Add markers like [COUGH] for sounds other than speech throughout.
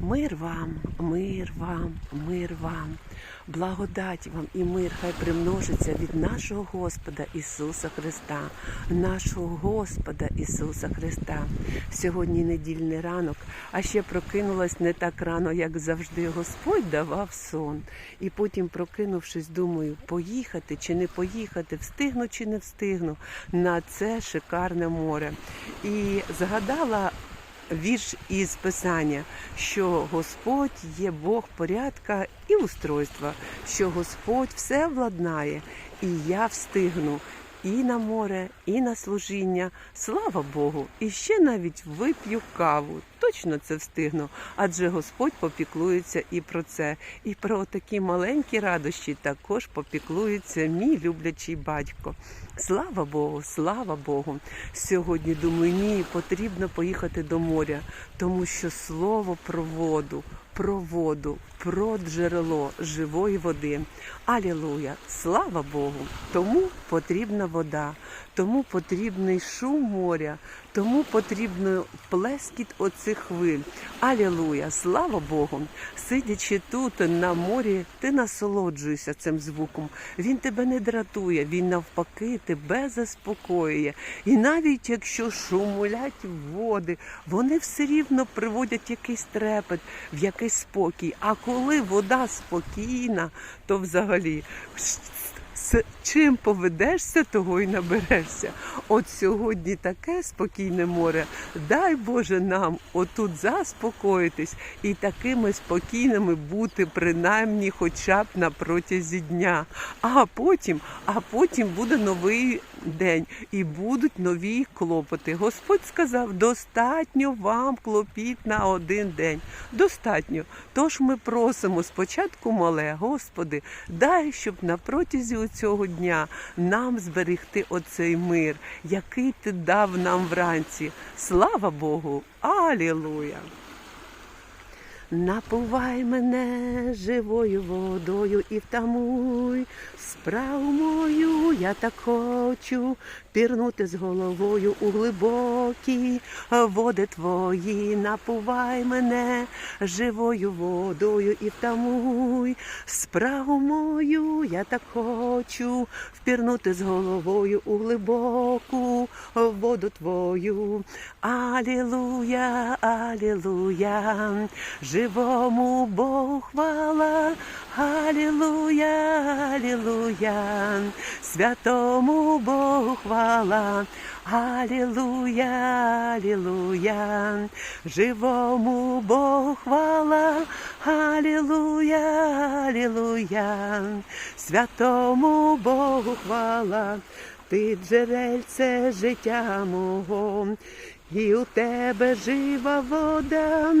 Мир вам, мир вам, мир вам, благодать вам і мир хай примножиться від нашого Господа Ісуса Христа, нашого Господа Ісуса Христа. Сьогодні недільний ранок, а ще прокинулась не так рано, як завжди. Господь давав сон. І потім, прокинувшись, думаю, поїхати чи не поїхати, встигну чи не встигну на це шикарне море. І згадала вірш із Писання, що Господь є Бог порядка і устройства, що Господь все владнає, і я встигну і на море, і на служіння. Слава Богу! І ще навіть вип'ю каву. Точно це встигну, адже Господь попіклується і про це. І про такі маленькі радощі також попіклується мій люблячий батько. Слава Богу, слава Богу. Сьогодні думаю, ні, потрібно поїхати до моря, тому що слово про воду, про воду, про джерело живої води. Алілуя! Слава Богу! Тому потрібна вода, тому потрібний шум моря, тому потрібно плескіт оцих хвиль. Алілуя! Слава Богу! Сидячи тут на морі, ти насолоджуєшся цим звуком. Він тебе не дратує, він навпаки тебе заспокоює. І навіть якщо шумулять води, вони все рівно приводять якийсь трепет, в якийсь спокій. А коли вода спокійна, то взагалі. З чим поведешся, того й наберешся. От сьогодні таке спокійне море. Дай Боже нам отут заспокоїтись і такими спокійними бути, принаймні, хоча б на протязі дня. А потім, а потім буде новий день і будуть нові клопоти. Господь сказав: достатньо вам клопіт на один день. Достатньо. Тож ми просимо спочатку мале, Господи, дай, щоб на протязі цього дня нам зберегти оцей мир, який ти дав нам вранці. Слава Богу! Алілуя! Напувай мене живою водою і втамуй. Справу мою, я так хочу пірнути з головою у глибокі води твої, напувай мене живою водою і втамуй. Справу мою, я так хочу впірнути з головою у глибоку воду твою. Алілуя, алілуя, живому Богу хвала, Алілуя, алілуя, святому Богу хвала, Алілуя, алілуя, живому Богу хвала, Алілуя, алілуя, святому Богу хвала, ти джерельце життя мого. І у тебе жива вода,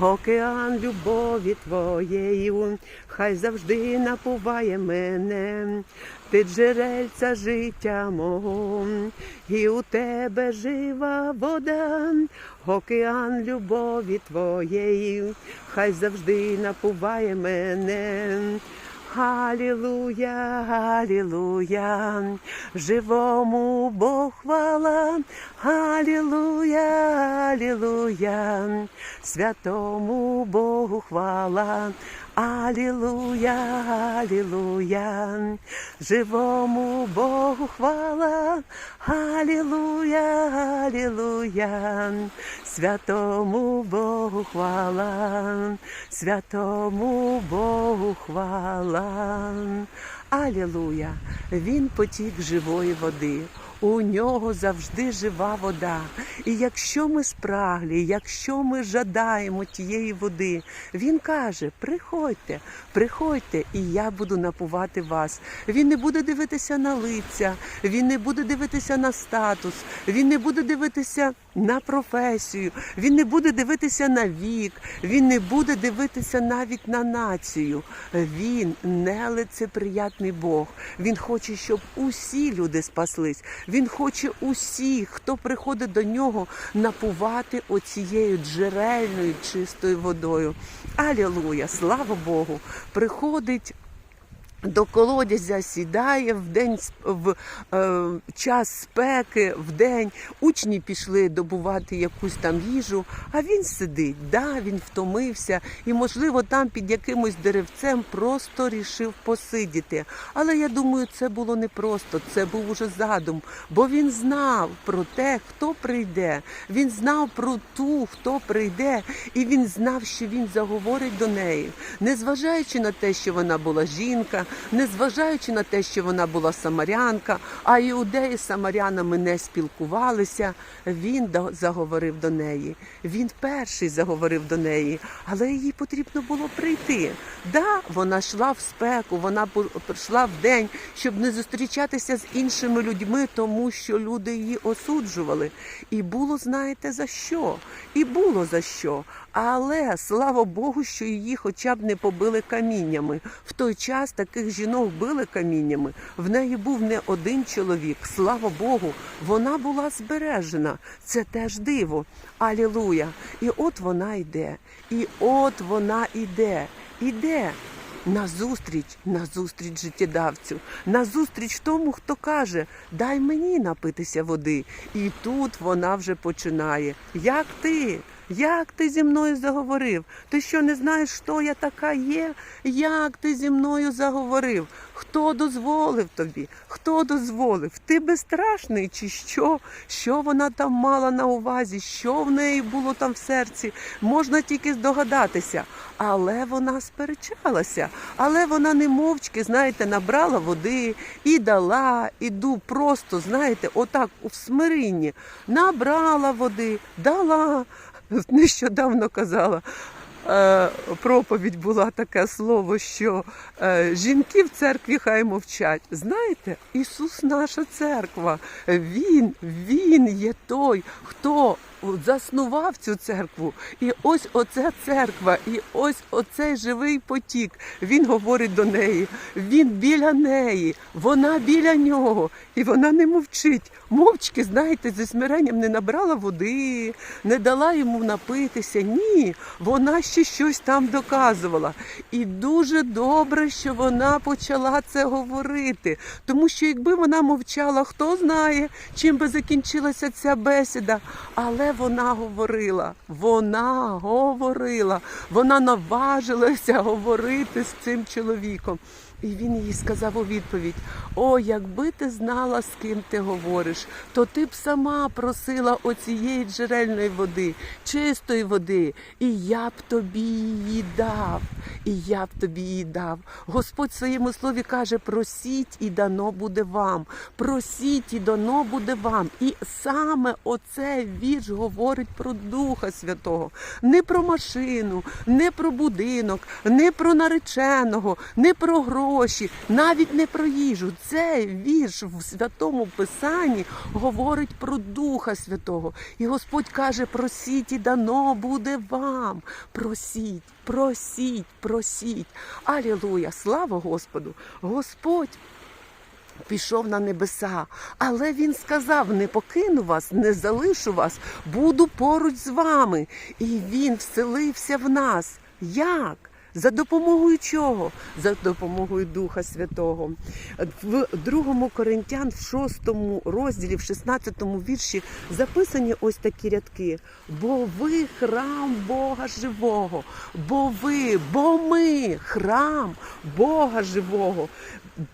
океан любові твоєю, хай завжди напуває мене, ти джерельця життя мого, і у тебе жива вода, океан любові твоєї, хай завжди напуває мене. Алілуя, алілуя, живому Бог хвала, Алілуя, алілуя, святому Богу хвала, Алілуя, алілуя, живому Богу хвала, Алілуя, алілуя, святому Богу хвала, святому Богу хвала. Алілуя! Він потік живої води. У нього завжди жива вода. І якщо ми спраглі, якщо ми жадаємо тієї води, він каже: приходьте, приходьте, і я буду напувати вас. Він не буде дивитися на лиця, він не буде дивитися на статус, він не буде дивитися на професію, він не буде дивитися на вік, він не буде дивитися навіть на націю. Він нелицеприятний Бог. Він хоче, щоб усі люди спаслись. Він хоче усіх, хто приходить до нього, напувати оцією джерельною чистою водою. Алілуя! Слава Богу! Приходить до колодязя сідає в день в е, час спеки, в день учні пішли добувати якусь там їжу, а він сидить. Да, він втомився, і можливо там під якимось деревцем просто рішив посидіти. Але я думаю, це було не просто, це був уже задум, бо він знав про те, хто прийде. Він знав про ту, хто прийде, і він знав, що він заговорить до неї, незважаючи на те, що вона була жінка, незважаючи на те, що вона була самарянка, а іудеї з самарянами не спілкувалися, він заговорив до неї. Він перший заговорив до неї, але їй потрібно було прийти. Да, вона йшла в спеку, вона прийшла в день, щоб не зустрічатися з іншими людьми, тому що люди її осуджували. І було, знаєте, за що? І було за що. Але слава Богу, що її хоча б не побили каміннями. В той час таких жінок били каміннями. В неї був не один чоловік. Слава Богу, вона була збережена. Це теж диво. Алілуя. І от вона йде. І от вона йде. Іде. Назустріч, назустріч життєдавцю, назустріч тому, хто каже, дай мені напитися води. І тут вона вже починає. Як ти? Як ти зі мною заговорив? Ти що не знаєш, хто я така є? Як ти зі мною заговорив? Хто дозволив тобі? Хто дозволив? Ти безстрашний чи що? Що вона там мала на увазі? Що в неї було там в серці? Можна тільки здогадатися. Але вона сперечалася, але вона не мовчки, знаєте, набрала води і дала, іду просто, знаєте, отак в смирінні. Набрала води, дала. [LAUGHS] Нещодавно казала. е, Проповідь була таке слово, що е, жінки в церкві хай мовчать. Знаєте, Ісус наша церква. Він, Він є той, хто заснував цю церкву. І ось оця церква, і ось оцей живий потік. Він говорить до неї. Він біля неї, вона біля нього, і вона не мовчить. Мовчки, знаєте, зі смиренням не набрала води, не дала йому напитися. Ні, вона ще щось там доказувала. І дуже добре, що вона почала це говорити. Тому що якби вона мовчала, хто знає, чим би закінчилася ця бесіда. Але вона говорила, вона говорила, вона наважилася говорити з цим чоловіком. І він їй сказав у відповідь: О, якби ти знала, з ким ти говориш, то ти б сама просила оцієї джерельної води, чистої води, і я б тобі її дав, і я б тобі її дав. Господь в своєму слові каже: просіть, і дано буде вам. Просіть, і дано буде вам. І саме оце вірш говорить про Духа Святого, не про машину, не про будинок, не про нареченого, не про гроші, навіть не про їжу. Цей вірш в святому писанні говорить про Духа Святого. І Господь каже: просіть, і дано буде вам. Просіть, просіть, просіть. Алілуя! Слава Господу! Господь пішов на небеса, але він сказав: не покину вас, не залишу вас, буду поруч з вами. І він вселився в нас. Як? За допомогою чого? За допомогою Духа Святого. В другому Коринтян, в шостому розділі, в 16 вірші записані ось такі рядки. Бо ви храм Бога живого, бо ви, бо ми храм Бога живого.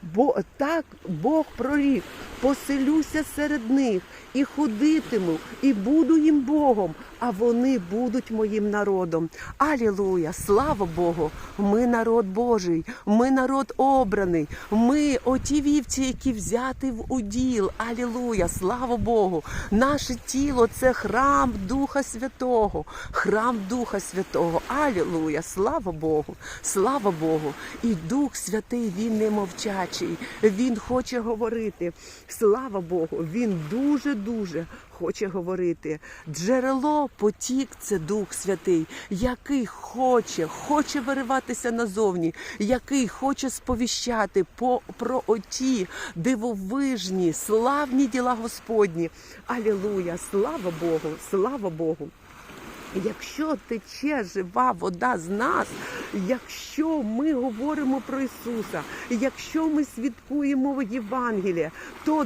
Бо так Бог прорік, поселюся серед них і ходитиму, і буду їм Богом, а вони будуть моїм народом. Алілуя! Слава Богу! Ми народ Божий, ми народ обраний, ми оті вівці, які взяти в уділ. Алілуя! Слава Богу! Наше тіло це храм Духа Святого, храм Духа Святого. Алілуя! Слава Богу! Слава Богу! І Дух Святий, він не мовчачий, він хоче говорити. Слава Богу! Він дуже-дуже хоче говорити. Джерело, потік це Дух Святий, який хоче, хоче вириватися назовні, який хоче сповіщати по, про оті дивовижні, славні діла Господні. Алілуя! Слава Богу! Слава Богу! Якщо тече жива вода з нас, якщо ми говоримо про Ісуса, якщо ми свідкуємо Євангелія, то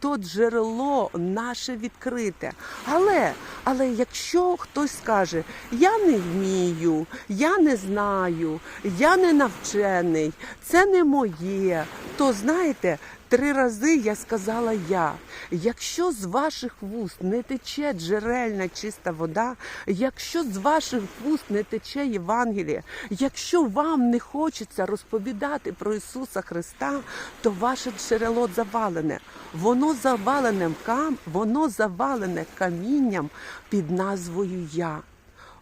то джерело наше відкрите. Але, але якщо хтось скаже, я не вмію, я не знаю, я не навчений, це не моє, то знаєте, Три рази я сказала я. Якщо з ваших вуст не тече джерельна чиста вода, якщо з ваших вуст не тече Євангеліє, якщо вам не хочеться розповідати про Ісуса Христа, то ваше джерело завалене. Воно завалене кам, воно завалене камінням під назвою Я.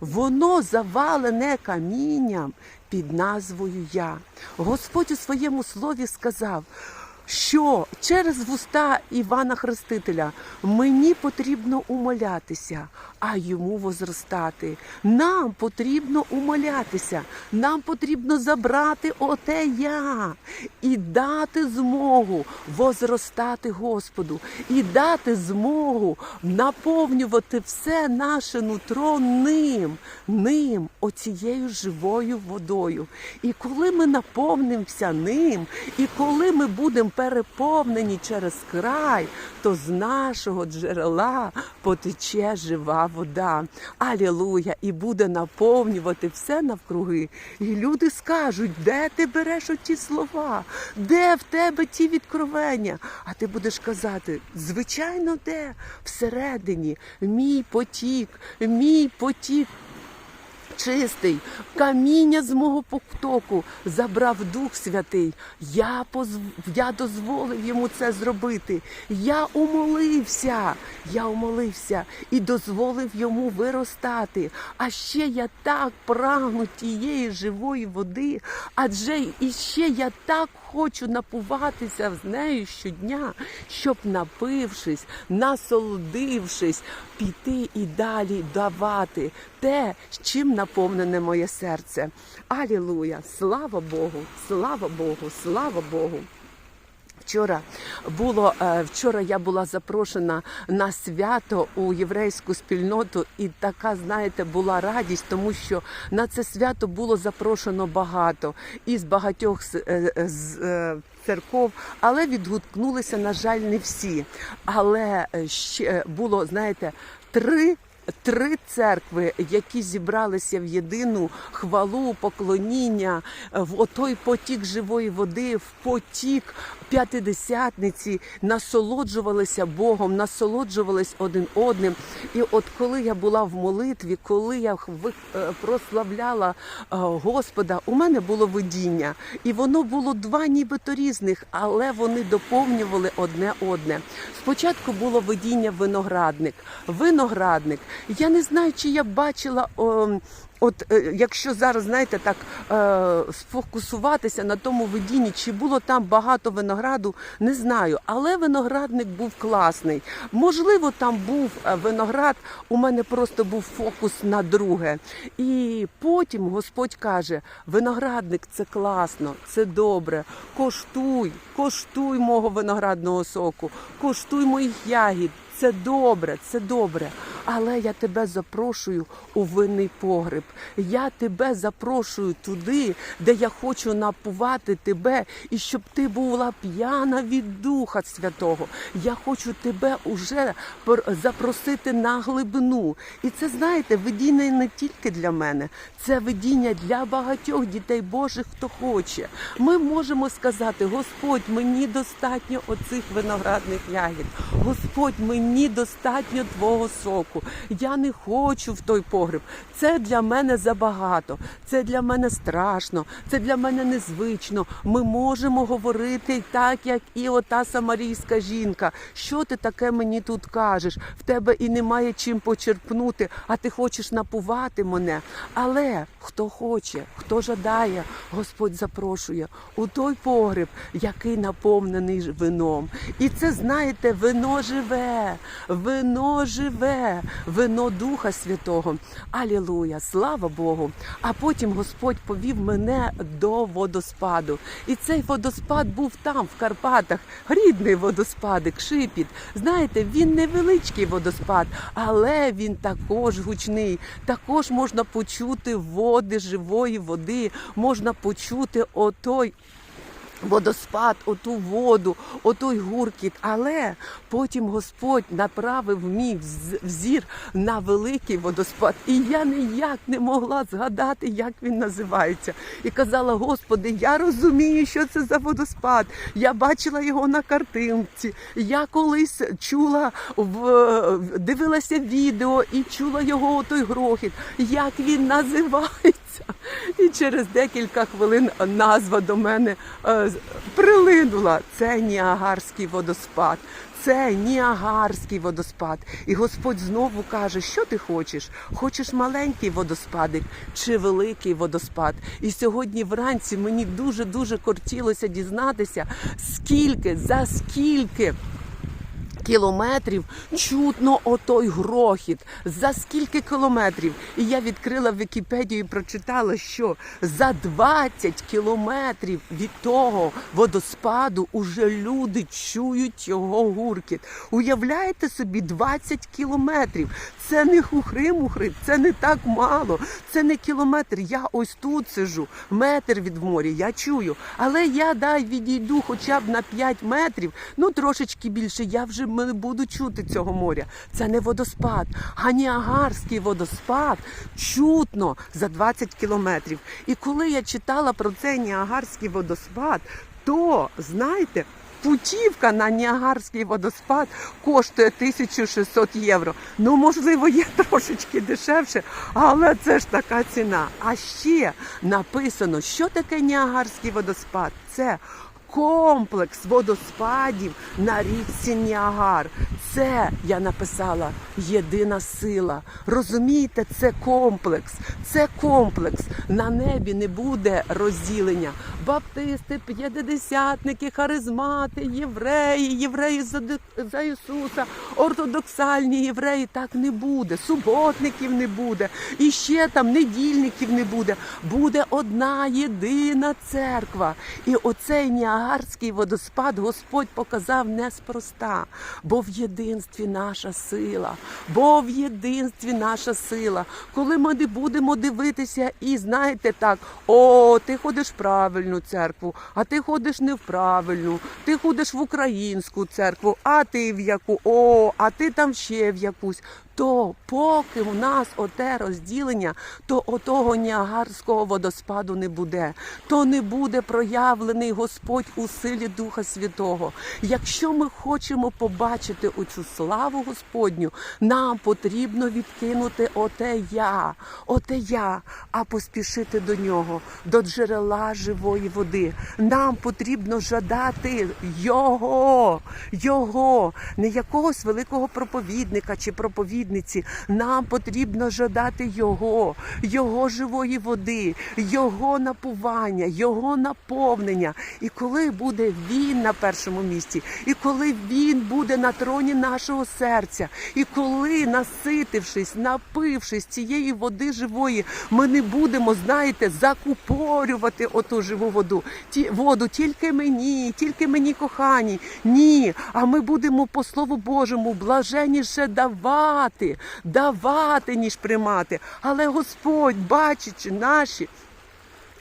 Воно завалене камінням під назвою Я. Господь у своєму слові сказав що через вуста Івана Хрестителя мені потрібно умолятися, а йому возростати. Нам потрібно умолятися, нам потрібно забрати оте я і дати змогу возростати Господу, і дати змогу наповнювати все наше нутро ним, ним, оцією живою водою. І коли ми наповнимося ним, і коли ми будемо переповнені через край, то з нашого джерела потече жива вода. Алілуя! І буде наповнювати все навкруги. І люди скажуть, де ти береш оті слова, де в тебе ті відкровення? А ти будеш казати, звичайно, де? Всередині, мій потік, мій потік чистий, каміння з мого потоку забрав Дух Святий. Я позв... я дозволив йому це зробити. Я умолився, я умолився і дозволив йому виростати. А ще я так прагну тієї живої води, адже і ще я так хочу напуватися з нею щодня, щоб напившись, насолодившись, піти і далі давати те, чим наповнене моє серце. Алілуя! Слава Богу! Слава Богу! Слава Богу! Вчора було е, вчора. Я була запрошена на свято у єврейську спільноту, і така, знаєте, була радість, тому що на це свято було запрошено багато із багатьох з, е, з е, церков, але відгукнулися, на жаль, не всі. Але е, ще було, знаєте, три. Три церкви, які зібралися в єдину хвалу, поклоніння, в отой потік живої води, в потік п'ятидесятниці, насолоджувалися Богом, насолоджувались один одним. І от коли я була в молитві, коли я е, прославляла е, Господа, у мене було видіння, і воно було два нібито різних, але вони доповнювали одне одне. Спочатку було видіння виноградник. Виноградник. Я не знаю, чи я бачила. о, От е, якщо зараз знаєте так е, сфокусуватися на тому видінні, чи було там багато винограду, не знаю. Але виноградник був класний. Можливо, там був е, виноград. У мене просто був фокус на друге. І потім Господь каже: виноградник це класно, це добре. Коштуй, коштуй мого виноградного соку, коштуй моїх ягід. Це добре, це добре. Але я тебе запрошую у винний погреб. Я тебе запрошую туди, де я хочу напувати тебе, і щоб ти була п'яна від Духа Святого. Я хочу тебе уже запросити на глибину. І це знаєте, видіння не тільки для мене, це видіння для багатьох дітей Божих, хто хоче. Ми можемо сказати: Господь, мені достатньо оцих виноградних ягід. Господь, мені достатньо твого соку. Я не хочу в той погреб. Це для мене забагато, це для мене страшно, це для мене незвично. Ми можемо говорити так, як і ота самарійська жінка. Що ти таке мені тут кажеш? В тебе і немає чим почерпнути, а ти хочеш напувати мене. Але хто хоче, хто жадає, Господь запрошує у той погреб, який наповнений вином. І це, знаєте, вино живе, вино живе, вино Духа Святого. Алілуя, слава Богу. А потім Господь повів мене до водоспаду. І цей водоспад був там, в Карпатах, рідний водоспадик, шипіт. Знаєте, він невеличкий водоспад, але він також гучний. Також можна почути води живої води, можна почути отой. Водоспад, оту воду, отой гуркіт. Але потім Господь направив мій взір на великий водоспад, і я ніяк не могла згадати, як він називається. І казала: Господи, я розумію, що це за водоспад. Я бачила його на картинці. Я колись чула в дивилася відео і чула його той грохіт. Як він називається? І через декілька хвилин назва до мене е, прилинула. Це Ніагарський водоспад. Це Ніагарський водоспад. І Господь знову каже, що ти хочеш? Хочеш маленький водоспадик чи великий водоспад? І сьогодні вранці мені дуже дуже кортілося дізнатися, скільки за скільки кілометрів чутно отой грохіт. За скільки кілометрів? І я відкрила Вікіпедію і прочитала, що за 20 кілометрів від того водоспаду уже люди чують його гуркіт. Уявляєте собі, 20 кілометрів. Це не хухри-мухри, це не так мало. Це не кілометр. Я ось тут сижу, метр від моря, я чую. Але я дай відійду хоча б на 5 метрів, ну трошечки більше. Я вже не буду чути цього моря. Це не водоспад, а Ніагарський водоспад чутно за 20 кілометрів. І коли я читала про цей Ніагарський водоспад, то знаєте. Путівка на Ніагарський водоспад коштує 1600 євро. Ну, можливо, є трошечки дешевше, але це ж така ціна. А ще написано, що таке Ніагарський водоспад. Це комплекс водоспадів на річці Ніагар. Це я написала єдина сила. Розумієте, це комплекс. Це комплекс. На небі не буде розділення. Баптисти, п'ятидесятники, харизмати, євреї, євреї за, Ісуса, ортодоксальні євреї. Так не буде. Суботників не буде. І ще там недільників не буде. Буде одна єдина церква. І оцей Ніагарський водоспад Господь показав неспроста, бо в єдинстві наша сила, бо в єдинстві наша сила. Коли ми не будемо дивитися і знаєте так, о, ти ходиш в правильну церкву, а ти ходиш не в правильну, ти ходиш в українську церкву, а ти в яку, о, а ти там ще в якусь. То поки у нас оте розділення, то отого Ніагарського водоспаду не буде. То не буде проявлений Господь у силі Духа Святого. Якщо ми хочемо побачити оцю славу Господню, нам потрібно відкинути оте я, оте я, а поспішити до нього, до джерела живої води. Нам потрібно жадати його, його, не якогось великого проповідника чи проповідниці. Нам потрібно жадати його, його живої води, його напування, його наповнення. І коли буде він на першому місці, і коли він буде на троні нашого серця, і коли, наситившись, напившись цієї води живої, ми не будемо, знаєте, закупорювати оту живу воду. Ті воду тільки мені, тільки мені кохані. Ні. А ми будемо по Слову Божому блаженіше давати, давати, ніж приймати. Але Господь, бачачи наші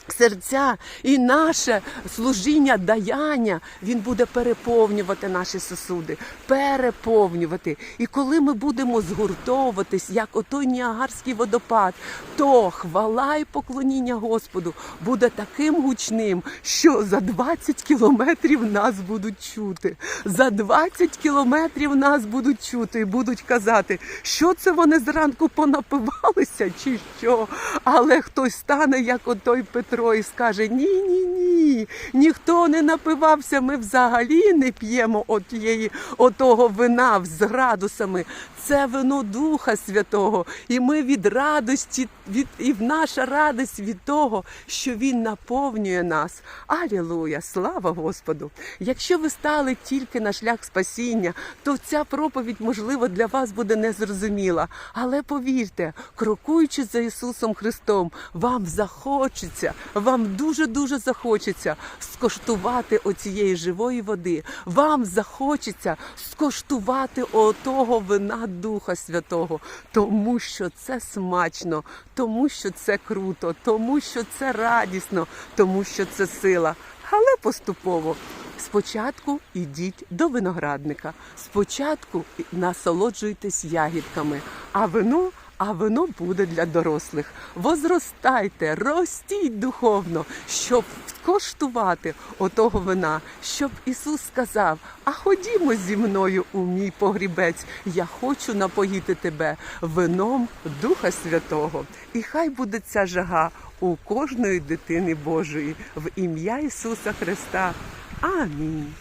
серця і наше служіння, даяння, він буде переповнювати наші сосуди, переповнювати. І коли ми будемо згуртовуватись, як отой Ніагарський водопад, то хвала і поклоніння Господу буде таким гучним, що за 20 кілометрів нас будуть чути. За 20 кілометрів нас будуть чути і будуть казати, що це вони зранку понапивалися, чи що. Але хтось стане, як отой Петро. Петро і скаже: Ні, ні, ні, ніхто не напивався. Ми взагалі не п'ємо отієї, отого вина з градусами. Це вино Духа Святого. І ми від радості, від, і в наша радість від того, що Він наповнює нас. Алілуя! Слава Господу! Якщо ви стали тільки на шлях спасіння, то ця проповідь, можливо, для вас буде незрозуміла. Але повірте, крокуючи за Ісусом Христом, вам захочеться, вам дуже-дуже захочеться скоштувати оцієї живої води. Вам захочеться скоштувати отого вина Духа Святого, тому що це смачно, тому що це круто, тому що це радісно, тому що це сила. Але поступово. Спочатку йдіть до виноградника. Спочатку насолоджуйтесь ягідками, а вино, а вино буде для дорослих. Возростайте, ростіть духовно, щоб скоштувати отого вина, щоб Ісус сказав: А ходімо зі мною у мій погрібець. Я хочу напоїти тебе вином Духа Святого. І хай буде ця жага у кожної дитини Божої в ім'я Ісуса Христа. Амінь.